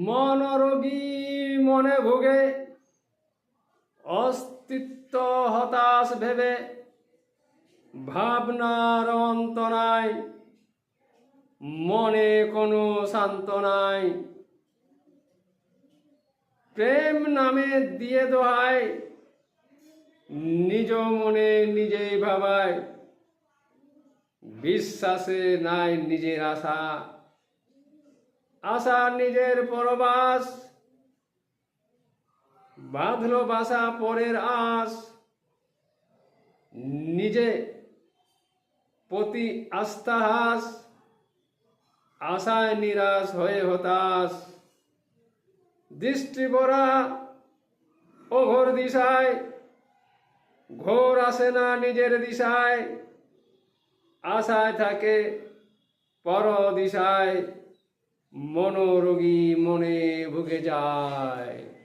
মনরোগী মনে ভোগে, অস্তিত্ব হতাশ ভেবে, ভাবনার অন্ত নাই, মনে কোনো শান্ত নাই। প্রেম নামে দিয়ে দোহায়, নিজ মনে নিজেই ভাবায়, বিশ্বাসে নাই নিজের আশা। আশা নিজের পরবাস। বাঁধলো বাসা পরের আস নিজে প্রতি আস্তাহাস আশায় নিরাশ হয়ে হতাশ। দৃষ্টি ভরা ও ঘোর দিশায়। ঘোর আসে না নিজের দিশায়। আশায় থাকে পর দিশায়। মনোরোগী মনে ভুগে যায়।